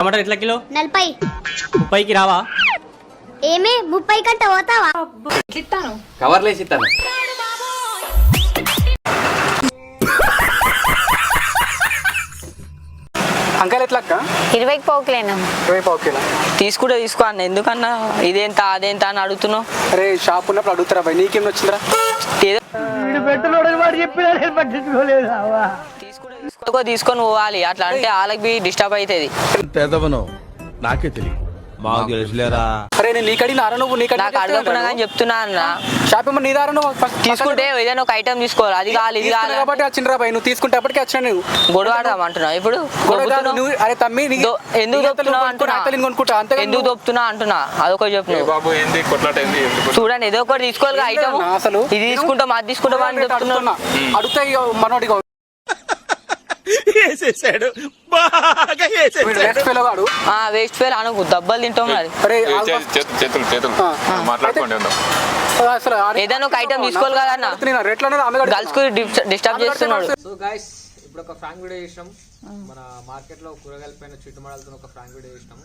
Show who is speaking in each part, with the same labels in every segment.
Speaker 1: టమాటాలు ఎట్లా కిలో?
Speaker 2: నలభై.
Speaker 1: ముప్పైకి రావా?
Speaker 2: ఏమే ముప్పై కంట పోతావా
Speaker 3: ఇస్తాను
Speaker 4: కవర్లు వేసి ఇస్తాను.
Speaker 5: అంకాయలు ఎట్లా అక్క?
Speaker 6: ఇరవైకి పోకలేను
Speaker 5: ఇరవై పావు కిలో.
Speaker 7: తీసుకుంటే తీసుకో అన్న ఎందుకన్నా? ఇదేంత అదేంత అని అడుగుతున్నావు.
Speaker 5: అరే షాప్ ఉన్నప్పుడు అడుగుతారా భయ్? నీకేం వచ్చిందిరా?
Speaker 7: ఏదో తీసుకుంటే తీసుకో తీసుకొని పోవాలి. అట్లా అంటే వాళ్ళకి బి డిస్టర్బ్ అవుతుంది
Speaker 8: తెదవను నాకే తెలియదు మాకు తెలుసులేరా?
Speaker 5: అరే నేను నీకు నువ్వు
Speaker 7: కానీ చెప్తున్నా అన్న.
Speaker 5: నీ దారా నువ్వు ఫస్ట్
Speaker 7: తీసుకుంటే ఏదైనా ఒక ఐటమ్ తీసుకోవాలి. అది కావాలి ఇది కావాలి.
Speaker 5: కాబట్టి నువ్వు తీసుకుంటే అప్పటికే వచ్చినా నువ్వు
Speaker 7: గొడవ ఆడదాం ఇప్పుడు?
Speaker 5: నువ్వు అరే తమ్మి
Speaker 7: ఎందుకు
Speaker 5: నీ
Speaker 7: దొప్పుతున్నావు
Speaker 5: కొనుక్కుంటా,
Speaker 7: అంటున్నా?
Speaker 5: అత్తలిని కొనుక్కుంటా అంతే
Speaker 7: ఎందుకు దొప్పుతున్నా అంటున్నా? అదొక చెప్పు. నువ్వు.
Speaker 9: బాబు ఏంది కొట్లాట ఏంది ఎందుకు
Speaker 7: చూడండి ఏదో ఒకటి తీసుకోవాలి ఐటమ్
Speaker 5: అసలు?
Speaker 7: ఇది తీసుకుంటాం అది తీసుకుంటాం అని చెప్తున్నావు.
Speaker 5: అడుగుతా ఇక మనోడిగా
Speaker 8: వేసేసాడు. బాగా వేసేసాడు.
Speaker 7: ఆ వేస్ట్ ఫేర్ అనుకు దెబ్బలు తింటాం మరి.
Speaker 5: అరే ఆగు.
Speaker 9: చేతులు చేతులు. మాట్లాడుకోండి ఉందాం
Speaker 5: అసలు ఆడి-
Speaker 7: ఏదైనా ఒక item తీసుకోవాలి కదా అన్న?
Speaker 5: రేట్లు అనేది ఆమె కడుతున్నా.
Speaker 7: గర్ల్స్కు డిస్టర్బ్ చేస్తున్నాడు.
Speaker 10: సో గాయస్ ఇప్పుడు ఒక ఫ్రాంక్ వీడియో చేసినాం. మన మార్కెట్లో కూరగాయల పైన చుట్టుమడలతో ఒక ఫ్రాంక్ వీడియో చేసినాము.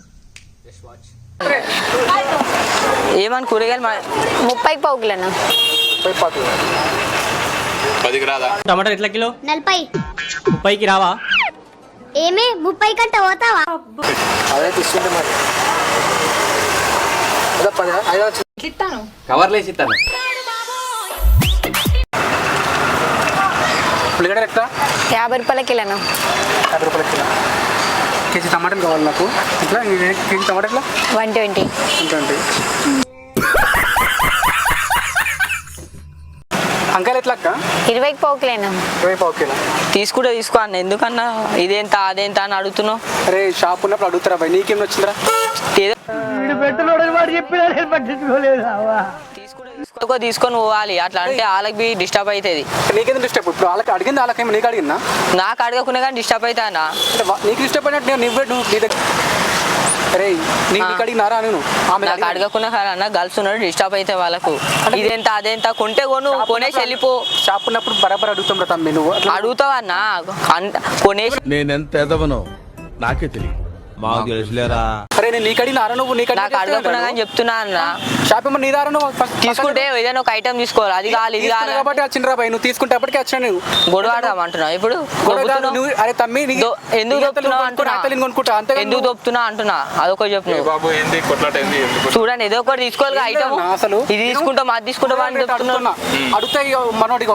Speaker 10: జస్ట్ వాచ్
Speaker 7: ఏమని కూరగాయలు మా-
Speaker 6: ముప్పైకి పోకలేను
Speaker 5: పోయి పాటు.
Speaker 9: పదికి రాదా?
Speaker 1: టమాటాలు ఎట్లా కిలో?
Speaker 2: నలభై.
Speaker 1: ముప్పైకి రావా?
Speaker 2: ఏమే ముప్పై కంట పోతావా?
Speaker 5: అదే తీసుకుంటే మరి. అదే పది ఐదు వచ్చి-
Speaker 3: ఇస్తాను.
Speaker 4: కవర్లు వేసి ఇస్తాను.
Speaker 5: ఉల్లిగడ్డ ఎట్లా
Speaker 6: యాభై రూపాయల కిలోను.
Speaker 5: యాభై రూపాయల కిలో. కేజీ టమాటాలు కావాలి నాకు. ఇట్లా కేజీ టమాటా ఎట్లా?
Speaker 6: One twenty.
Speaker 5: అంకాయలు ఎట్లా అక్క?
Speaker 6: ఇరవైకి పోకలేను
Speaker 5: ఇరవై పావు కిలో.
Speaker 7: తీసుకుంటే తీసుకో అన్న. ఎందుకన్నా? ఇదేంత అదేంత అని అడుగుతున్నావు.
Speaker 5: అరే షాప్ ఉన్నప్పుడు అడుగుతారా భయ్? నీకేం వచ్చిందిరా
Speaker 7: తీసుకో తీసుకొని పోవాలి. అట్లా అంటే వాళ్ళకి బి డిస్టర్బ్ అవుతుంది.
Speaker 5: నీకేందుకు డిస్టర్బ్? ఇప్పుడు వాళ్ళకి అడిగింది వాళ్ళకేమో నీకు అడిగిందా?
Speaker 7: నాకు అడగకుండా కానీ డిస్టర్బ్ అవుతానా?
Speaker 5: నీకు డిస్టర్బ్ అయినట్టు నువ్వు నీ దగ్గర అరే నీకు నీకు అడిగినారా నేను?
Speaker 7: నాకు అడగకుండా అన్న గర్ల్స్ ఉన్నాడు డిస్టర్బ్ అయితే వాళ్ళకు. ఇదేంత అదేంత కొంటే కొను కొనేసి వెళ్ళిపో.
Speaker 5: షాప్ ఉన్నప్పుడు బరాబర్ అడుగుతాం రా తమ్మి నువ్వు?
Speaker 7: కొనేసి
Speaker 8: నేనెంత ఎదవనో నాకే తెలియదు. మాకు తెలుసులేరా.
Speaker 5: అరే నేను నీకు అడిగినారా నువ్వు? నీకు
Speaker 7: నాకు అడగకుండా కానీ చెప్తున్నా అన్న.
Speaker 5: షాప్ ఏమో నీ దారా నువ్వు? ఫస్ట్
Speaker 7: తీసుకుంటే ఏదైనా ఒక ఐటమ్ తీసుకోవాలి. అది కావాలి ఇది
Speaker 5: తీసుకున్నా
Speaker 7: కావాలి.
Speaker 5: కాబట్టి భయ్ నువ్వు తీసుకుంటే అప్పటికే వచ్చినా నువ్వు
Speaker 7: గొడవ ఆడదాం అంటున్నా ఇప్పుడు?
Speaker 5: గొడవ కాదు,
Speaker 7: దొబ్బుతున్నావు?
Speaker 5: నువ్వు అరే తమ్మి నీ-
Speaker 7: దో- ఎందుకు
Speaker 5: నీ
Speaker 7: దొప్పుతున్నావు
Speaker 5: కొనుక్కుంటా,
Speaker 7: అంటున్నా?
Speaker 5: కొనుక్కుంటా? అంతే
Speaker 7: ఎందుకు దొప్పుతున్నా అంటున్నా? అదొక చెప్పు
Speaker 9: ఏ. బాబు ఏంది? కొట్లాట ఏంది ఎందుకు
Speaker 7: చూడండి ఏదో ఒకటి తీసుకోవాలి ఐటమ్
Speaker 5: అసలు?
Speaker 7: ఇది తీసుకుంటాం అది తీసుకుంటాం అని చెప్తున్నావు
Speaker 5: అడుగుతున్నా. అడుగుతా ఇక మనోడిగా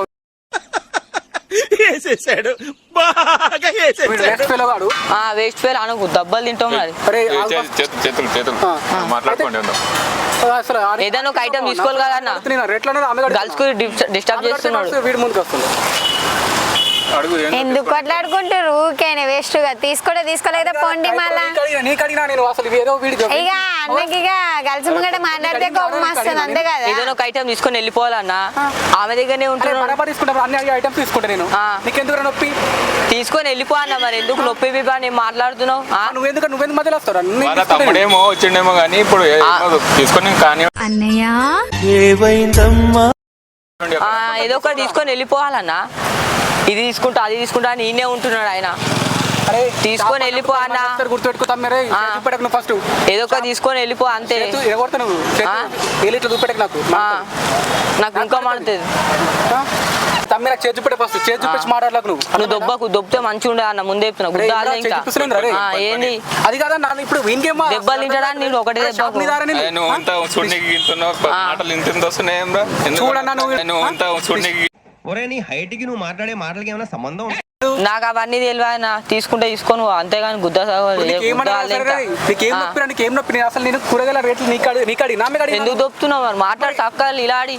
Speaker 8: వేసేసాడు బాగా వేసేసాడు
Speaker 5: వేస్ట్
Speaker 7: ఆ ఫేర్ అనుకు దెబ్బలు తింటాం మరి
Speaker 5: అరే ఆగు.
Speaker 9: చేతులు చేతులు. మాట్లాడుకోండి
Speaker 5: అసలు
Speaker 7: ఏదైనా ఒక item తీసుకోవాలి కదా అన్న?
Speaker 5: అడుగుతున్నా, రేట్లు అనేది ఆమె కడుతున్నా.
Speaker 7: గర్ల్స్కు డిస్టర్బ్
Speaker 5: కడితే
Speaker 7: చేస్తున్నాడు
Speaker 5: వీడి ముందుకు వస్తుంది
Speaker 6: ఎందుకు కొట్లాడుకుంటారు ఊకేనే వేస్ట్గా. తీసుకోలే తీసుకోలేదా పోండి మళ్ళా. ఇక అన్నకి ఇక కలిసి ముంగట మాట్లాడితే కోపం వస్తుంది అంతే కదా
Speaker 7: ఏదైనా ఒక ఐటమ్ తీసుకొని వెళ్ళిపోవాలన్నా ఆమె దగ్గరనే
Speaker 5: అరే
Speaker 7: ఉంటున్నాడు
Speaker 5: బరాబర్ తీసుకుంటా అన్ని ఐటమ్స్ తీసుకుంటా నేను. నీకెందుకు నొప్పి?
Speaker 7: తీసుకొని వెళ్ళిపో అన్న మరి ఎందుకు నొప్పి బిబ్బా నేను మాట్లాడుతున్నావు? ఆ?
Speaker 5: నువ్వెందుకు నువ్వెందుకు మధ్యలో నేను.
Speaker 9: తమ్ముడేమో వచ్చిండేమో కానీ ఇప్పుడు తీసుకొని కానీ
Speaker 7: ఆ, ఏదో ఒకటి తీసుకొని వెళ్ళిపోవాలన్నా. ఇది తీసుకుంటా అది తీసుకుంటా అని ఈయనే ఉంటున్నాడు ఆయన.
Speaker 5: అరే
Speaker 7: తీసుకొని వెళ్ళిపో అన్న.
Speaker 5: గుర్తుపెట్టుకుంటాం మేరే. చూపెట్టకు ఫస్ట్
Speaker 7: ఏదో ఒకటి తీసుకొని వెళ్ళిపో అంతే.
Speaker 5: నువ్వు. ఇట్లా చూపెట్టకు నాకు.
Speaker 7: నాకు ఇంకా మాడుతుంది
Speaker 5: తమ్మి నాకు చేతి చూపెట్టే ఫస్ట్ చేతి చూపించి మాట్లాడలేకు నువ్వు.
Speaker 7: నువ్వు దొబ్బకు దొబ్బితే మంచిగా ఉండే అన్న ముందే చెప్తున్నా. గుద్దాలే ఇంకా. ఏంది?
Speaker 5: అది కాదా నాన్న ఇప్పుడు
Speaker 7: దెబ్బలు నేను ఒకటే
Speaker 9: నువ్వు చూడనికి మాటలు ఇంత వస్తున్నాయేం?
Speaker 5: చూడన్నా నువ్వు.
Speaker 9: చూడనికి
Speaker 8: ఒరే నీ హైట్కి నువ్వు మాట్లాడే మాటలకి ఏమైనా సంబంధం
Speaker 7: నాకు అవన్నీ తెలియదు అన్న. తీసుకుంటే తీసుకొని. అంతేగాని గుద్దా
Speaker 5: నీకేం నొప్పి? అసలు నేను కూరగాయల రేట్లు
Speaker 7: ఎందుకు దొప్పుతున్నావు మరి? మాట్లాడు తక్కలు ఇలా ఆడి.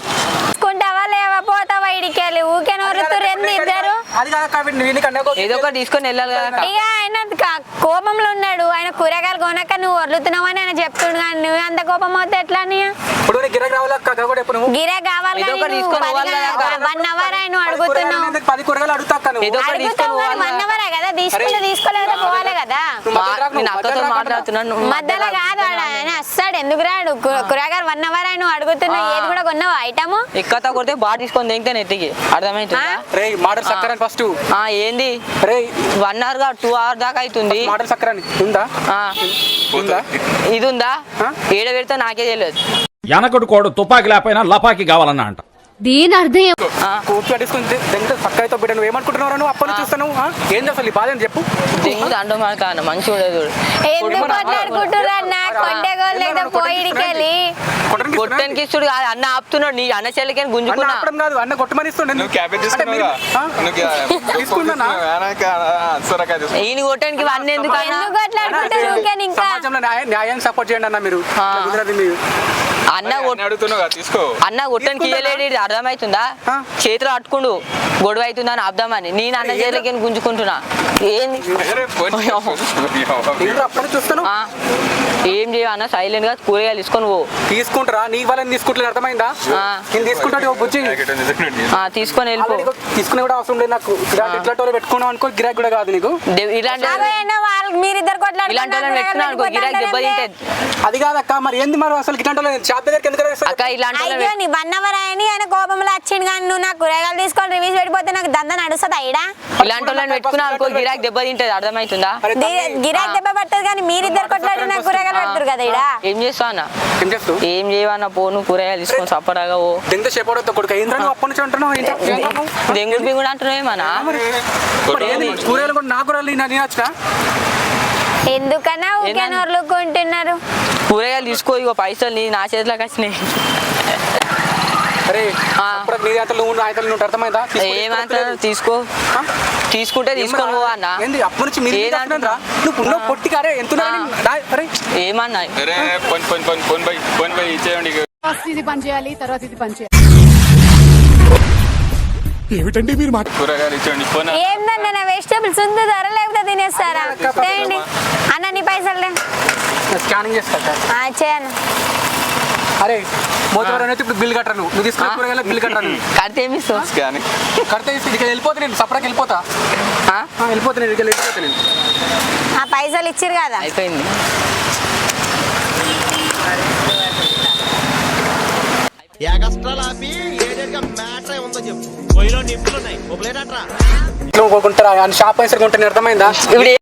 Speaker 6: తీసుకుంటావా లేవా పోతావా ఇడికెళ్ళి ఊకే నోరుతురు ఎందు ఇద్దరు?
Speaker 7: ఏదో ఒకటి తీసుకొని వెళ్ళాలి కదా.
Speaker 6: ఇక ఆయన కోపంలో ఉన్నాడు. ఆయన కూరగాయలు కొనక నువ్వు వదులుతున్నావని ఆయన చెప్తుండు కానీ నువ్వు అంత కోపం అవుతే ఎట్లా గిరే కావాలి. వన్ అవర్ ఆయన అడుగుతున్నావు. వన్
Speaker 7: కదా.
Speaker 6: అవరే కదా తీసుకుంటే తీసుకోలేదు పోవాలి కదా?
Speaker 5: మధ్యలో
Speaker 6: కాదు ఆయన వస్తాడు ఎందుకు రాడు? కూరగాయలు వన్ అవర్ ఆయన అడుగుతున్నావు. ఏది కూడా కొన్నావు? ఐటమ్?
Speaker 7: బుక్కత కొడితే బాగా తీసుకొని దింగితే
Speaker 5: ఫస్ట్
Speaker 7: ఆ, ఏంది? వన్ అవర్గా టూ అవర్ దాకా అవుతుంది.
Speaker 5: ఉందా?
Speaker 7: ఆ,
Speaker 5: ఉందా?
Speaker 7: ఇది ఉందా? ఏడ పెడితే నాకే తెలియదు.
Speaker 8: వెనకటి కోడు తుపాకి లేకపోయినా లపాకి కావాలన్నా అంట.
Speaker 2: దీని అర్థం
Speaker 5: బిడ్డ నువ్వు ఏమనుకుంటున్నావు నువ్వు? చూస్తాను బాధ అని చెప్పు.
Speaker 7: మనక
Speaker 6: అన్న?
Speaker 5: కొట్టడానికి
Speaker 7: ఇస్తుడు ఆపుతున్నాడు నీ అన్న చెల్లికి
Speaker 5: అన్న
Speaker 7: గుంజుకున్నా.
Speaker 5: ఆపడం కాదు అన్న కొట్టమని ఇస్తుండే
Speaker 9: నువ్వు క్యాబేజ్ తీసుకున్నా
Speaker 7: ఈయన కొట్టడానికి ఎందుకు అన్న?
Speaker 5: సమాజంలో న్యాయం సపోర్ట్ చేయండి అన్న మీరు.
Speaker 7: అన్న
Speaker 9: అన్నీ
Speaker 7: కొట్-
Speaker 9: అడుగుతున్నావు కదా, తీసుకో.
Speaker 7: అన్న కొట్టడానికి ఇయ్యలేడు ఇది అర్థమవుతుందా. చేతిలో అట్టుకుండు గొడవ అవుతుందా అని అబ్దామని నేను అన్న చేతికి గుంజుకుంటున్నా? ఏంది?
Speaker 5: చూస్తాను
Speaker 7: ఏం చేయవన్న సైలెంట్గా కూరగాయలు తీసుకొని పో.
Speaker 5: తీసుకుంటారా? నీ వాళ్ళని తీసుకుంటలేదు అర్థమైందా?
Speaker 7: ఆ.
Speaker 5: నేను తీసుకుంటాడు ఓ బుజ్జి.
Speaker 7: ఆ, తీసుకొని వెళ్ళిపో.
Speaker 5: తీసుకునే కూడా అవసరం లేదు నాకు. ఇట్లా టోలు పెట్టుకున్నావు అనుకో గిరాక్ కూడా కాదు నీకు.
Speaker 7: దే- ఇలాంటి
Speaker 5: అది కాదక్క మరి ఏంది మరి అసలు ఇట్లాంటి షాప్ దగ్గరికి ఎందుకు?
Speaker 7: అక్క ఇలాంటి
Speaker 6: వన్ అవర్ అని ఆయన కోపంలో వచ్చింది కానీ నువ్వు నాకు కూరగాయలు తీసుకొని రివ్యూస్ పెట్టిపోతే నాకు దంద నడుస్తుంది అయిడా
Speaker 7: ఇలాంటి వాళ్ళని పెట్టుకున్నా అనుకో గిరాకీ దెబ్బ తింటది అర్థమవుతుందా?
Speaker 6: గిరాక్ దెబ్బ పట్టదు కానీ మీరిద్దరు కొట్లాడి నాకు కూరగాయలు పెడతారు కదా ఇడా
Speaker 7: ఏం చేస్తావు అన్న
Speaker 5: ఏం చేస్తూ
Speaker 7: ఏం చేయవన్న పోను కూరగాయలు తీసుకొని సప్పరాగా ఓ
Speaker 5: ఎంత చెప్పడంతో కొడుకు. ఏంద్రా నువ్వు అప్పటి నుంచి అంటున్నావు?
Speaker 7: దెంగుడు బింగుడు అంటున్నావేమన్నా
Speaker 5: ఇప్పుడు ఏంది? కూరగాయలు కూడా నా కూరలు నేను తినొచ్చుగా
Speaker 6: ఎందుకన్నా ఊకే
Speaker 7: ఏందన్నా?
Speaker 6: నోర్లుకుంటున్నారు
Speaker 7: కూరగాయలు తీసుకో ఇగో పైసలు నీ నా చేతిలోకి వచ్చినాయి.
Speaker 5: అరే నీ దాంట్లో నువ్వు అర్థమైందా? తీసుకుంటే
Speaker 7: ఏమంటారు తీసుకో? తీసుకుంటే తీసుకొని పో అన్న.
Speaker 5: ఏంది అప్పటి నుంచి మీరు? రా నువ్వు ఉన్న ఎంత
Speaker 7: ఏమన్నా?
Speaker 9: Phone phone phone PhonePe PhonePe ఇచ్చేయండి. ఇక.
Speaker 3: ఇది పని చేయాలి తర్వాత ఇది పని చేయాలి.
Speaker 9: కూరగాయలు పోన్?
Speaker 6: ఏందన్న నా వెజిటబుల్స్ ఉంది ధర లేకపోతే తినేస్తారా? తేయండి అన్న నీ పైసలు
Speaker 5: స్కానింగ్ చేస్తా
Speaker 6: చేయను
Speaker 5: అరే మోతవరం అయితే ఇప్పుడు బిల్ కట్టను. నువ్వు తీసుకున్న. కూరగాయల బిల్ కట్టను.
Speaker 7: కడితే ఏమి ఇస్తావు?
Speaker 5: కడితే ఇక్కడ వెళ్ళిపోతే నేను సపరేట్కి వెళ్ళిపోతా.
Speaker 7: ఆ?
Speaker 5: ఆ, వెళ్ళిపోతా నేను ఇక్కడ వెళ్ళిపోతా నేను.
Speaker 6: ఆ పైసలు ఇచ్చిరు కదా.
Speaker 7: అయిపోయింది.
Speaker 5: షాప్ పైసలు అర్థమైందా?